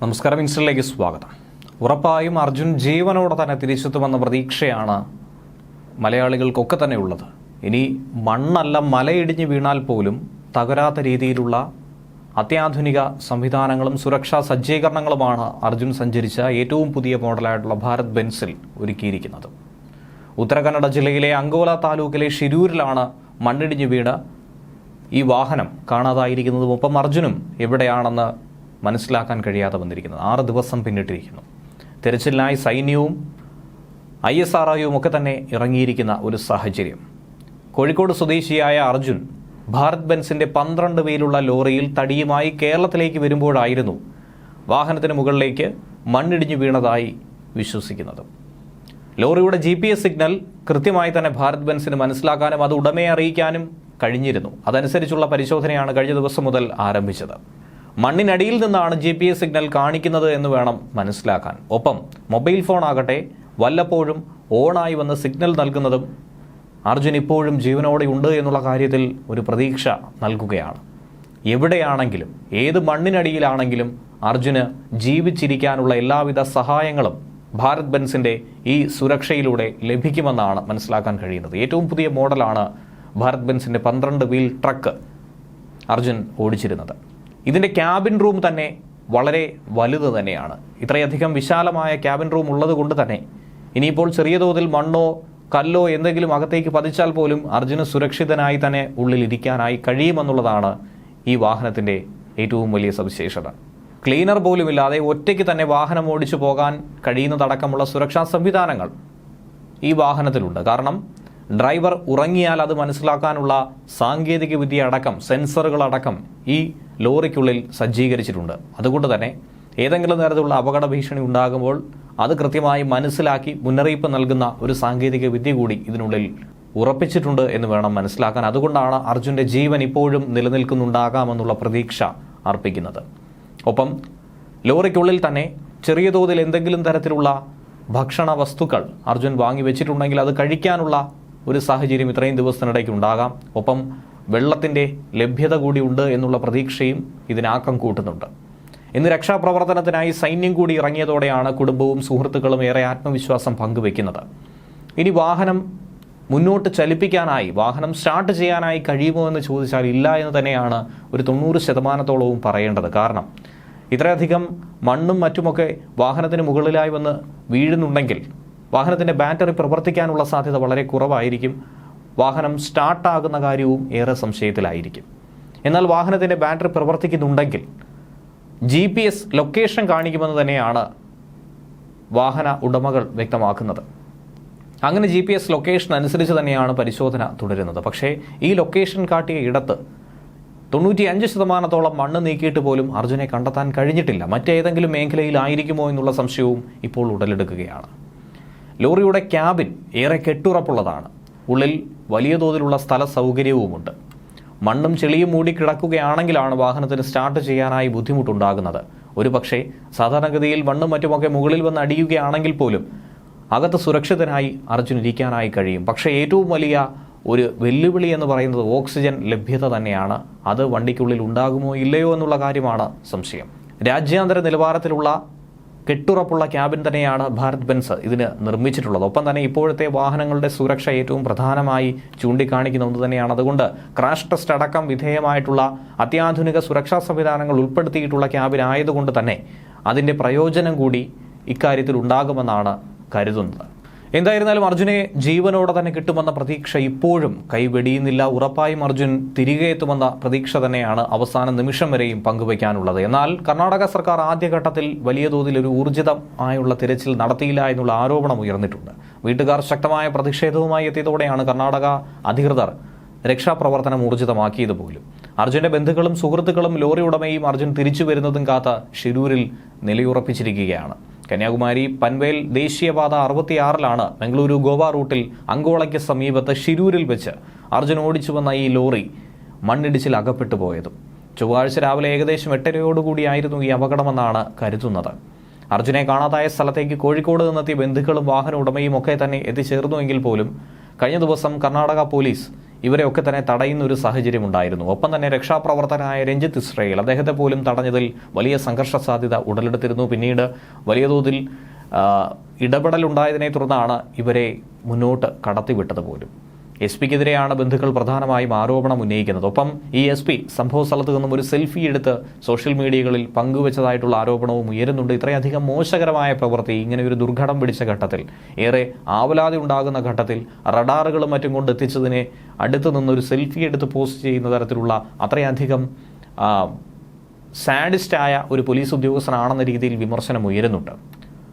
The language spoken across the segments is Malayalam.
നമസ്കാരം ഇൻസ്റ്റിലേക്ക് സ്വാഗതം. ഉറപ്പായും അർജുൻ ജീവനോടെ തന്നെ തിരിച്ചെത്തുമെന്ന പ്രതീക്ഷയാണ് മലയാളികൾക്കൊക്കെ തന്നെ ഉള്ളത്. ഇനി മണ്ണല്ല മലയിടിഞ്ഞ് വീണാൽ പോലും തകരാത്ത രീതിയിലുള്ള അത്യാധുനിക സംവിധാനങ്ങളും സുരക്ഷാ സജ്ജീകരണങ്ങളുമാണ് അർജുൻ സഞ്ചരിച്ച ഏറ്റവും പുതിയ മോഡലായിട്ടുള്ള ഭാരത് ബെൻസിൽ ഒരുക്കിയിരിക്കുന്നത്. ഉത്തരകന്നഡ ജില്ലയിലെ അങ്കോല താലൂക്കിലെ ഷിരൂരിലാണ് മണ്ണിടിഞ്ഞ് വീണ് ഈ വാഹനം കാണാതായിരിക്കുന്നതും ഒപ്പം അർജുനും എവിടെയാണെന്ന് മനസ്സിലാക്കാൻ കഴിയാതെ വന്നിരിക്കുന്നത്. ആറ് ദിവസം പിന്നിട്ടിരിക്കുന്നു. തെരച്ചിലിനായി സൈന്യവും ഐ എസ് ആർ ഒയും ഒക്കെ തന്നെ ഇറങ്ങിയിരിക്കുന്ന ഒരു സാഹചര്യം. കോഴിക്കോട് സ്വദേശിയായ അർജുൻ ഭാരത് ബെൻസിന്റെ പന്ത്രണ്ട് പേരുള്ള ലോറിയിൽ തടിയുമായി കേരളത്തിലേക്ക് വരുമ്പോഴായിരുന്നു വാഹനത്തിന് മുകളിലേക്ക് മണ്ണിടിഞ്ഞു വീണതായി വിശ്വസിക്കുന്നത്. ലോറിയുടെ ജി പി എസ് സിഗ്നൽ കൃത്യമായി തന്നെ ഭാരത് ബെൻസിന് മനസ്സിലാക്കാനും അത് ഉടമയെ അറിയിക്കാനും കഴിഞ്ഞിരുന്നു. അതനുസരിച്ചുള്ള പരിശോധനയാണ് കഴിഞ്ഞ ദിവസം മുതൽ ആരംഭിച്ചത്. മണ്ണിനടിയിൽ നിന്നാണ് ജി പി എസ് സിഗ്നൽ കാണിക്കുന്നത് എന്ന് വേണം മനസ്സിലാക്കാൻ. ഒപ്പം മൊബൈൽ ഫോൺ ആകട്ടെ വല്ലപ്പോഴും ഓണായി വന്ന് സിഗ്നൽ നൽകുന്നതും അർജുൻ ഇപ്പോഴും ജീവനോടെ ഉണ്ട് എന്നുള്ള കാര്യത്തിൽ ഒരു പ്രതീക്ഷ നൽകുകയാണ്. എവിടെയാണെങ്കിലും ഏത് മണ്ണിനടിയിലാണെങ്കിലും അർജുന് ജീവിച്ചിരിക്കാനുള്ള എല്ലാവിധ സഹായങ്ങളും ഭാരത് ബെൻസിന്റെ ഈ സുരക്ഷയിലൂടെ ലഭിക്കുമെന്നാണ് മനസ്സിലാക്കാൻ കഴിയുന്നത്. ഏറ്റവും പുതിയ മോഡലാണ് ഭാരത് ബെൻസിന്റെ പന്ത്രണ്ട് വീൽ ട്രക്ക് അർജുൻ ഓടിച്ചിരുന്നത്. ഇതിന്റെ ക്യാബിൻ റൂം തന്നെ വളരെ വലുത് തന്നെയാണ്. ഇത്രയധികം വിശാലമായ ക്യാബിൻ റൂം ഉള്ളത് കൊണ്ട് തന്നെ ഇനിയിപ്പോൾ ചെറിയ തോതിൽ മണ്ണോ കല്ലോ എന്തെങ്കിലും അകത്തേക്ക് പതിച്ചാൽ പോലും അർജുന് സുരക്ഷിതനായി തന്നെ ഉള്ളിലിരിക്കാനായി കഴിയുമെന്നുള്ളതാണ് ഈ വാഹനത്തിന്റെ ഏറ്റവും വലിയ സവിശേഷത. ക്ലീനർ പോലുമില്ലാതെ ഒറ്റയ്ക്ക് തന്നെ വാഹനം ഓടിച്ചു പോകാൻ കഴിയുന്നതടക്കമുള്ള സുരക്ഷാ സംവിധാനങ്ങൾ ഈ വാഹനത്തിലുണ്ട്. കാരണം ഡ്രൈവർ ഉറങ്ങിയാൽ അത് മനസ്സിലാക്കാനുള്ള സാങ്കേതിക വിദ്യ അടക്കം സെൻസറുകളടക്കം ഈ ലോറിക്കുള്ളിൽ സജ്ജീകരിച്ചിട്ടുണ്ട്. അതുകൊണ്ട് തന്നെ ഏതെങ്കിലും തരത്തിലുള്ള അപകട ഭീഷണി ഉണ്ടാകുമ്പോൾ അത് കൃത്യമായി മനസ്സിലാക്കി മുന്നറിയിപ്പ് നൽകുന്ന ഒരു സാങ്കേതിക വിദ്യ കൂടി ഇതിനുള്ളിൽ ഉറപ്പിച്ചിട്ടുണ്ട് എന്ന് വേണം മനസ്സിലാക്കാൻ. അതുകൊണ്ടാണ് അർജുന്റെ ജീവൻ ഇപ്പോഴും നിലനിൽക്കുന്നുണ്ടാകാമെന്നുള്ള പ്രതീക്ഷ അർപ്പിക്കുന്നത്. ഒപ്പം ലോറിക്കുള്ളിൽ തന്നെ ചെറിയ തോതിൽ എന്തെങ്കിലും തരത്തിലുള്ള ഭക്ഷണ വസ്തുക്കൾ അർജുൻ വാങ്ങി വെച്ചിട്ടുണ്ടെങ്കിൽ അത് കഴിക്കാനുള്ള ഒരു സാഹചര്യം ഇത്രയും ദിവസത്തിനിടയ്ക്ക് ഉണ്ടാകാം. ഒപ്പം വെള്ളത്തിന്റെ ലഭ്യത കൂടിയുണ്ട് എന്നുള്ള പ്രതീക്ഷയും ഇതിനാക്കം കൂട്ടുന്നുണ്ട്. ഇന്ന് രക്ഷാപ്രവർത്തനത്തിനായി സൈന്യം കൂടി ഇറങ്ങിയതോടെയാണ് കുടുംബവും സുഹൃത്തുക്കളും ഏറെ ആത്മവിശ്വാസം പങ്കുവെക്കുന്നത് ഇനി വാഹനം മുന്നോട്ട് ചലിപ്പിക്കാനായി വാഹനം സ്റ്റാർട്ട് ചെയ്യാനായി കഴിയുമോ എന്ന് ചോദിച്ചാൽ ഇല്ല എന്ന് തന്നെയാണ് ഒരു തൊണ്ണൂറ് ശതമാനത്തോളവും പറയേണ്ടത്. കാരണം ഇത്രയധികം മണ്ണും മറ്റുമൊക്കെ വാഹനത്തിന് മുകളിലായി വന്ന് വീഴുന്നുണ്ടെങ്കിൽ വാഹനത്തിന്റെ ബാറ്ററി പ്രവർത്തിക്കാനുള്ള സാധ്യത വളരെ കുറവായിരിക്കും. വാഹനം സ്റ്റാർട്ടാകുന്ന കാര്യവും ഏറെ സംശയത്തിലായിരിക്കും. എന്നാൽ വാഹനത്തിന്റെ ബാറ്ററി പ്രവർത്തിക്കുന്നുണ്ടെങ്കിൽ ജി പി എസ് ലൊക്കേഷൻ കാണിക്കുമെന്ന് തന്നെയാണ് വാഹന ഉടമകൾ വ്യക്തമാക്കുന്നത്. അങ്ങനെ ജി പി എസ് ലൊക്കേഷൻ അനുസരിച്ച് തന്നെയാണ് പരിശോധന തുടരുന്നത്. പക്ഷേ ഈ ലൊക്കേഷൻ കാട്ടിയ ഇടത്ത് തൊണ്ണൂറ്റി അഞ്ച് ശതമാനത്തോളം മണ്ണ് നീക്കിയിട്ട് പോലും അർജുനെ കണ്ടെത്താൻ കഴിഞ്ഞിട്ടില്ല. മറ്റേതെങ്കിലും മേഖലയിലായിരിക്കുമോ എന്നുള്ള സംശയവും ഇപ്പോൾ ഉടലെടുക്കുകയാണ്. ലോറിയുടെ ക്യാബിൻ ഏറെ കെട്ടുറപ്പുള്ളതാണ്. ഉള്ളിൽ വലിയ തോതിലുള്ള സ്ഥല സൗകര്യവുമുണ്ട്. മണ്ണും ചെളിയും മൂടി കിടക്കുകയാണെങ്കിലാണ് വാഹനത്തിന് സ്റ്റാർട്ട് ചെയ്യാനായി ബുദ്ധിമുട്ടുണ്ടാകുന്നത്. ഒരു പക്ഷേ സാധാരണഗതിയിൽ മണ്ണും മറ്റുമൊക്കെ മുകളിൽ വന്ന് അടിയുകയാണെങ്കിൽ പോലും അകത്ത് സുരക്ഷിതനായി അർജുൻ ഇരിക്കാനായി കഴിയും. പക്ഷേ ഏറ്റവും വലിയ ഒരു വെല്ലുവിളി എന്ന് പറയുന്നത് ഓക്സിജൻ ലഭ്യത തന്നെയാണ്. അത് വണ്ടിക്കുള്ളിൽ ഉണ്ടാകുമോ ഇല്ലയോ എന്നുള്ള കാര്യമാണ് സംശയം. രാജ്യാന്തര നിലവാരത്തിലുള്ള കെട്ടുറപ്പുള്ള ക്യാബിൻ തന്നെയാണ് ഭാരത് ബെൻസ് ഇതിന് നിർമ്മിച്ചിട്ടുള്ളത്. ഒപ്പം തന്നെ ഇപ്പോഴത്തെ വാഹനങ്ങളുടെ സുരക്ഷ ഏറ്റവും പ്രധാനമായി ചൂണ്ടിക്കാണിക്കുന്ന ഒന്ന് തന്നെയാണ്. അതുകൊണ്ട് ക്രാഷ് ടെസ്റ്റ് അടക്കം വിധേയമായിട്ടുള്ള അത്യാധുനിക സുരക്ഷാ സംവിധാനങ്ങൾ ഉൾപ്പെടുത്തിയിട്ടുള്ള ക്യാബിൻ ആയതുകൊണ്ട് തന്നെ അതിന്റെ പ്രയോജനം കൂടി ഇക്കാര്യത്തിൽ ഉണ്ടാകുമെന്നാണ് കരുതുന്നത്. എന്തായിരുന്നാലും അർജുനെ ജീവനോടെ തന്നെ കിട്ടുമെന്ന പ്രതീക്ഷ ഇപ്പോഴും കൈവെടിയുന്നില്ല. ഉറപ്പായും അർജുൻ തിരികെ എത്തുമെന്ന പ്രതീക്ഷ തന്നെയാണ് അവസാന നിമിഷം വരെയും പങ്കുവയ്ക്കാനുള്ളത്. എന്നാൽ കർണാടക സർക്കാർ ആദ്യഘട്ടത്തിൽ വലിയ തോതിൽ ഒരു ഊർജിതമായുള്ള തിരച്ചിൽ നടത്തിയില്ല എന്നുള്ള ആരോപണം ഉയർന്നിട്ടുണ്ട്. വീട്ടുകാർ ശക്തമായ പ്രതിഷേധവുമായി എത്തിയതോടെയാണ് കർണാടക അധികൃതർ രക്ഷാപ്രവർത്തനം ഊർജിതമാക്കിയത് പോലും അർജുന്റെ ബന്ധുക്കളും സുഹൃത്തുക്കളും ലോറി ഉടമയും അർജുൻ തിരിച്ചു വരുന്നതും കാത്ത ഷിരൂരിൽ നിലയുറപ്പിച്ചിരിക്കുകയാണ്. കന്യാകുമാരി പൻവേൽ ദേശീയപാത അറുപത്തിയാറിലാണ് ബംഗളൂരു ഗോവ റൂട്ടിൽ അങ്കോളയ്ക്ക് സമീപത്ത് ഷിരൂരിൽ വെച്ച് അർജുൻ ഓടിച്ചു വന്ന ഈ ലോറി മണ്ണിടിച്ചിൽ അകപ്പെട്ടു പോയതും. ചൊവ്വാഴ്ച രാവിലെ ഏകദേശം എട്ടരയോടുകൂടിയായിരുന്നു ഈ അപകടമെന്നാണ് കരുതുന്നത്. അർജുനെ കാണാതായ സ്ഥലത്തേക്ക് കോഴിക്കോട് നിന്നെത്തിയ ബന്ധുക്കളും വാഹന ഉടമയും ഒക്കെ തന്നെ എത്തിച്ചേർന്നുവെങ്കിൽ പോലും കഴിഞ്ഞ ദിവസം കർണാടക പോലീസ് ഇവരെയൊക്കെ തന്നെ തടയുന്ന ഒരു സാഹചര്യം ഉണ്ടായിരുന്നു ഒപ്പം തന്നെ രക്ഷാപ്രവർത്തനായ രഞ്ജിത്ത് ഇസ്രയേൽ അദ്ദേഹത്തെ പോലും തടഞ്ഞതിൽ വലിയ സംഘർഷ സാധ്യത ഉടലെടുത്തിരുന്നു. പിന്നീട് വലിയ തോതിൽ ഇടപെടലുണ്ടായതിനെ തുടർന്നാണ് ഇവരെ മുന്നോട്ട് കടത്തിവിട്ടത് പോലും. എസ് പിക്കെതിരെയാണ് ബന്ധുക്കൾ പ്രധാനമായും ആരോപണം ഉന്നയിക്കുന്നത്. ഒപ്പം ഈ എസ് പി സംഭവ സ്ഥലത്ത് നിന്നും ഒരു സെൽഫി എടുത്ത് സോഷ്യൽ മീഡിയകളിൽ പങ്കുവച്ചതായിട്ടുള്ള ആരോപണവും ഉയരുന്നുണ്ട്. ഇത്രയധികം മോശകരമായ പ്രവൃത്തി ഇങ്ങനെ ഒരു ദുർഘടം പിടിച്ച ഘട്ടത്തിൽ ഏറെ ആവലാതി ഉണ്ടാകുന്ന ഘട്ടത്തിൽ റഡാറുകളും മറ്റും കൊണ്ട് എത്തിച്ചതിനെ അടുത്ത് നിന്നൊരു സെൽഫി എടുത്ത് പോസ്റ്റ് ചെയ്യുന്ന തരത്തിലുള്ള അത്രയധികം സാഡിസ്റ്റായ ഒരു പോലീസ് ഉദ്യോഗസ്ഥനാണെന്ന രീതിയിൽ വിമർശനം ഉയരുന്നുണ്ട്.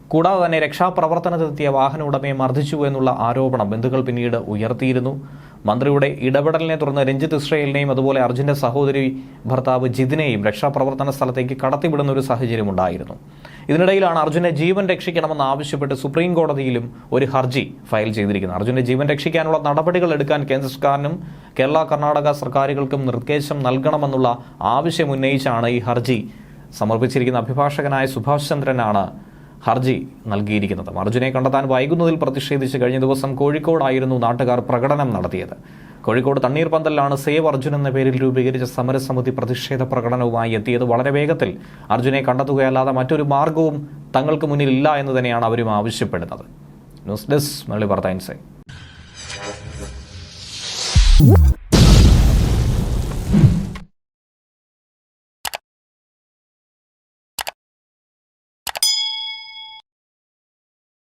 കൂടാതെ തന്നെ രക്ഷാപ്രവർത്തനത്തിലെത്തിയ വാഹന ഉടമയെ മർദ്ദിച്ചു എന്നുള്ള ആരോപണം ബന്ധുക്കൾ പിന്നീട് ഉയർത്തിയിരുന്നു. മന്ത്രിയുടെ ഇടപെടലിനെ തുടർന്ന് രഞ്ജിത്ത് ഇസ്രയേലിനെയും അതുപോലെ അർജുന്റെ സഹോദരി ഭർത്താവ് ജിതിനെയും രക്ഷാപ്രവർത്തന സ്ഥലത്തേക്ക് കടത്തിവിടുന്ന ഒരു സാഹചര്യം ഉണ്ടായിരുന്നു ഇതിനിടയിലാണ് അർജുനെ ജീവൻ രക്ഷിക്കണമെന്ന് ആവശ്യപ്പെട്ട് സുപ്രീം കോടതിയിലും ഒരു ഹർജി ഫയൽ ചെയ്തിരിക്കുന്നത്. അർജുനെ ജീവൻ രക്ഷിക്കാനുള്ള നടപടികൾ എടുക്കാൻ കേന്ദ്ര സർക്കാരിനും കേരള കർണാടക സർക്കാരുകൾക്കും നിർദ്ദേശം നൽകണമെന്നുള്ള ആവശ്യം ഉന്നയിച്ചാണ് ഈ ഹർജി സമർപ്പിച്ചിരിക്കുന്ന അഭിഭാഷകനായ സുഭാഷ് ചന്ദ്രനാണ് ഹർജി നൽകിയിരിക്കുന്നത്. അർജുനെ കണ്ടെത്താൻ വൈകുന്നതിൽ പ്രതിഷേധിച്ച് കഴിഞ്ഞ ദിവസം കോഴിക്കോടായിരുന്നു നാട്ടുകാർ പ്രകടനം നടത്തിയത്. കോഴിക്കോട് തണ്ണീർ പന്തലിലാണ് സേവ് അർജുൻ എന്ന പേരിൽ രൂപീകരിച്ച സമരസമിതി പ്രതിഷേധ പ്രകടനവുമായി എത്തിയത്. വളരെ വേഗത്തിൽ അർജുനെ കണ്ടെത്തുകയല്ലാതെ മറ്റൊരു മാർഗവും തങ്ങൾക്ക് മുന്നിൽ ഇല്ല എന്ന് തന്നെയാണ് അവരും ആവശ്യപ്പെടുന്നത്. ന്യൂസ് ഡെസ്ക് മുരളി വാർത്ത ഇൻസൈറ്റ്